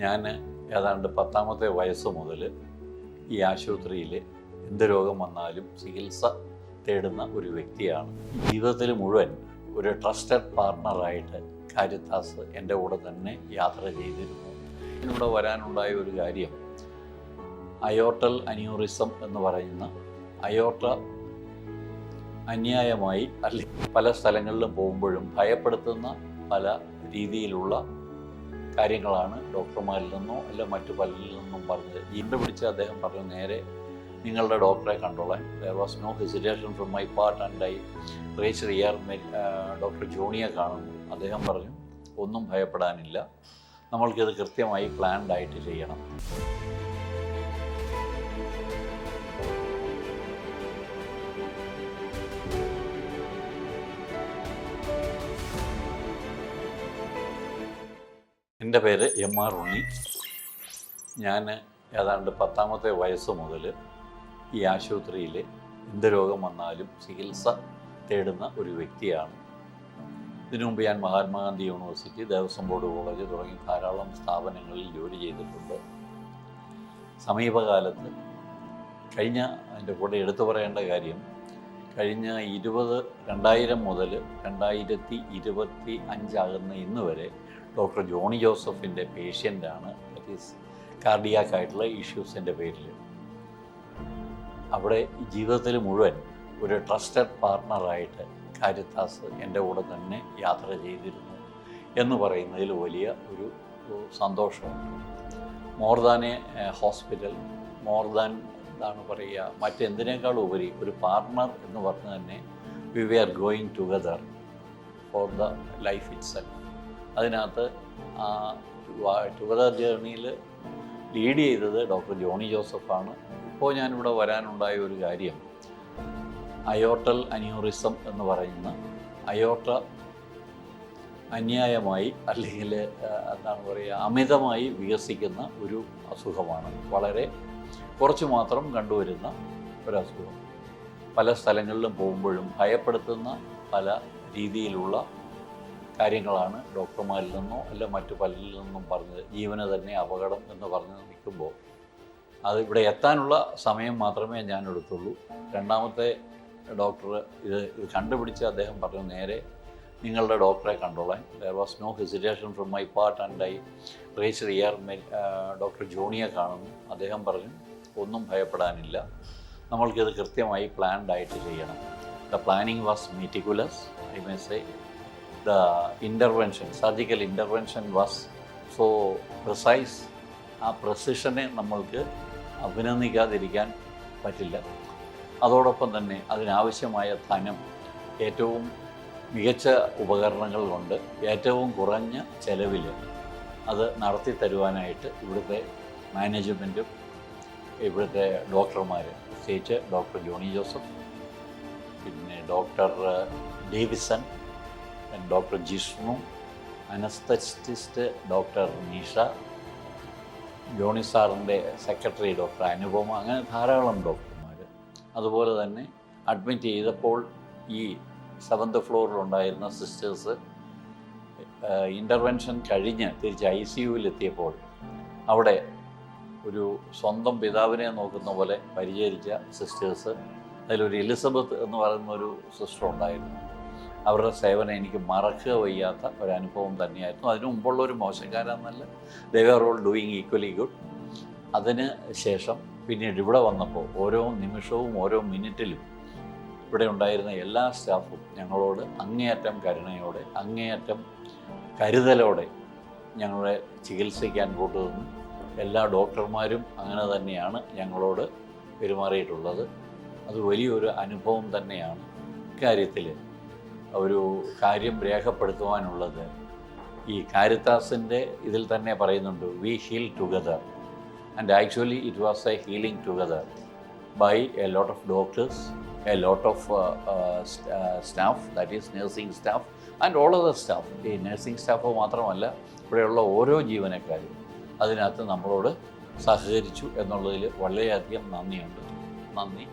ഞാൻ ഏതാണ്ട് പത്താമത്തെ വയസ്സ് മുതൽ ഈ ആശുപത്രിയിൽ എന്ത് രോഗം വന്നാലും ചികിത്സ തേടുന്ന ഒരു വ്യക്തിയാണ്. ജീവിതത്തിൽ മുഴുവൻ ഒരു ട്രസ്റ്റഡ് പാർട്ണറായിട്ട് കാരിത്താസ് എന്റെ കൂടെ തന്നെ യാത്ര ചെയ്തിരുന്നു. ഇവിടെ വരാനുണ്ടായ ഒരു കാര്യം അയോർട്ടൽ അന്യൂറിസം എന്ന് പറയുന്ന അയോർട്ട അന്യായമായി അല്ലെങ്കിൽ പല സ്ഥലങ്ങളിലും പോകുമ്പോഴും ഭയപ്പെടുത്തുന്ന പല രീതിയിലുള്ള കാര്യങ്ങളാണ്. ഡോക്ടർമാരിൽ നിന്നോ അല്ല മറ്റു പലരിൽ നിന്നും പറഞ്ഞത് ഇന്ന് പിടിച്ച് അദ്ദേഹം പറഞ്ഞു നേരെ നിങ്ങളുടെ ഡോക്ടറെ കണ്ടോളാൻ. There was no hesitation from my part and I reach rear doctor ജോണിയെ കാണുന്നു. അദ്ദേഹം പറഞ്ഞു ഒന്നും ഭയപ്പെടാനില്ല. നമ്മൾക്കിത് കൃത്യമായി പ്ലാൻഡ് ആയിട്ട് ചെയ്യണം. എന്റെ പേര് എം ആർ ഉണ്ണി. ഞാൻ ഏതാണ്ട് പത്താമത്തെ വയസ്സ് മുതൽ ഈ ആശുപത്രിയിൽ എന്ത് രോഗം വന്നാലും ചികിത്സ തേടുന്ന ഒരു വ്യക്തിയാണ്. ഇതിനു മുമ്പ് ഞാൻ Mahatma Gandhi university Devaswom board college തുടങ്ങി ധാരാളം സ്ഥാപനങ്ങളിൽ ജോലി ചെയ്തിട്ടുണ്ട്. സമീപകാലത്ത് കഴിഞ്ഞ എന്റെ കൂടെ എടുത്തു പറയേണ്ട കാര്യം കഴിഞ്ഞ ഇരുപത് രണ്ടായിരം മുതൽ രണ്ടായിരത്തി ഇരുപത്തി അഞ്ചാകുന്ന ഇന്ന് വരെ ഡോക്ടർ ജോണി ജോസഫിന്റെ പേഷ്യന്റാണ്. ദറ്റ് ഈസ് കാർഡിയാക്ക് ആയിട്ടുള്ള ഇഷ്യൂസിന്റെ പേരിൽ. അവിടെ ജീവിതത്തിൽ മുഴുവൻ ഒരു ട്രസ്റ്റഡ് പാർട്ണറായിട്ട് കാരിത്താസ് എന്റെ കൂടെ തന്നെ യാത്ര ചെയ്തിരുന്നു എന്ന് പറയുന്നതിൽ വലിയ ഒരു സന്തോഷമുണ്ട്. More than a hospital more than എന്താണ് പറയുക മറ്റെന്തിനേക്കാൾ ഉപരി ഒരു പാർട്ണർ എന്ന് പറഞ്ഞ് തന്നെ we we are going together for the life itself അതിനകത്ത് ആ ടുഗദർ ജേർണിയിൽ ലീഡ് ചെയ്തത് ഡോക്ടർ ജോണി ജോസഫാണ്. ഇപ്പോൾ ഞാനിവിടെ വരാനുണ്ടായ ഒരു കാര്യം. അയോട്ടൽ അന്യൂറിസം എന്ന് പറയുന്ന അയോട്ട അന്യായമായി അല്ലെങ്കിൽ എന്താണ് പറയുക അമിതമായി വികസിക്കുന്ന ഒരു അസുഖമാണ്. വളരെ കുറച്ച് മാത്രം കണ്ടുവരുന്ന ഒരസുഖം. പല സ്ഥലങ്ങളിലും പോകുമ്പോഴും ഭയപ്പെടുത്തുന്ന പല രീതിയിലുള്ള കാര്യങ്ങളാണ് ഡോക്ടർമാരിൽ നിന്നോ അല്ല മറ്റു പലരിൽ നിന്നും പറഞ്ഞത്. ജീവന് തന്നെ അപകടം എന്ന് പറഞ്ഞ് നിൽക്കുമ്പോൾ അത് ഇവിടെ എത്താനുള്ള സമയം മാത്രമേ ഞാൻ എടുത്തുള്ളൂ. രണ്ടാമത്തെ ഡോക്ടർ ഇത് കണ്ടുപിടിച്ച് അദ്ദേഹം പറഞ്ഞു നേരെ നിങ്ങളുടെ ഡോക്ടറെ കണ്ടോളാൻ. There was no hesitation from my part and I race rear doctor ജോണിയെ കാണുന്നു. അദ്ദേഹം പറഞ്ഞു ഒന്നും ഭയപ്പെടാനില്ല. നമ്മൾക്കിത് കൃത്യമായി പ്ലാൻഡ് ആയിട്ട് ചെയ്യണം. The planning was meticulous I may say the intervention, surgical intervention was so precise. ആ പ്രസിഷനെ നമ്മൾക്ക് അഭിനന്ദിക്കാതിരിക്കാൻ പറ്റില്ല അതോടൊപ്പം തന്നെ അതിനാവശ്യമായ ധനം ഏറ്റവും മികച്ച ഉപകരണങ്ങൾ കൊണ്ട് ഏറ്റവും കുറഞ്ഞ ചെലവിൽ അത് നടത്തി തരുവാനായിട്ട് ഇവിടുത്തെ മാനേജ്മെന്റും ഇവിടുത്തെ ഡോക്ടർമാർ പ്രത്യേകിച്ച് ഡോക്ടർ ജോണി ജോസഫ് പിന്നെ doctor Davidson doctor Jishnu anaesthetist doctor Nisha Johny സാറിന്റെ സെക്രട്ടറി ഡോക്ടർ അനുപമ അങ്ങനെ ധാരാളം ഡോക്ടർമാർ അതുപോലെ തന്നെ അഡ്മിറ്റ് ചെയ്തപ്പോൾ ഈ സെവൻത് ഫ്ലോറിലുണ്ടായിരുന്ന സിസ്റ്റേഴ്സ് ഇന്റർവെൻഷൻ കഴിഞ്ഞ് തിരിച്ച് ഐ സി യുവിലെത്തിയപ്പോൾ അവിടെ ഒരു സ്വന്തം പിതാവിനെ നോക്കുന്ന പോലെ പരിചരിച്ച സിസ്റ്റേഴ്സ് അതിലൊരു എലിസബത്ത് എന്ന് പറയുന്ന ഒരു സിസ്റ്റർ ഉണ്ടായിരുന്നു. അവരുടെ സേവനം എനിക്ക് മറക്കുക വയ്യാത്ത ഒരു അനുഭവം തന്നെയായിരുന്നു. അതിനു മുമ്പുള്ള ഒരു മോശക്കാരെന്നല്ല they are all doing equally good അതിന് ശേഷം പിന്നീട് ഇവിടെ വന്നപ്പോൾ ഓരോ നിമിഷവും ഓരോ മിനിറ്റിലും ഇവിടെ ഉണ്ടായിരുന്ന എല്ലാ സ്റ്റാഫും ഞങ്ങളോട് അങ്ങേയറ്റം കരുണയോടെ അങ്ങേയറ്റം കരുതലോടെ ഞങ്ങളെ ചികിത്സിക്കാൻ കൂട്ടുനിന്നു എല്ലാ ഡോക്ടർമാരും അങ്ങനെ തന്നെയാണ് ഞങ്ങളോട് പെരുമാറിയിട്ടുള്ളത്. അത് വലിയൊരു അനുഭവം തന്നെയാണ്. ഇക്കാര്യത്തിൽ ഒരു കാര്യം രേഖപ്പെടുത്തുവാനുള്ളത്. ഈ കാരിത്താസിന്റെ ഇതിൽ തന്നെ പറയുന്നുണ്ട് we heal together and actually it was a healing together by a lot of doctors a lot of staff that is nursing staff and all other staff ഈ നഴ്സിംഗ് സ്റ്റാഫ് മാത്രമല്ല ഇവിടെയുള്ള ഓരോ ജീവനക്കാരും അതിനകത്ത് നമ്മളോട് സഹകരിച്ചു എന്നുള്ളതിൽ വളരെയധികം നന്ദിയുണ്ട്. നന്ദി.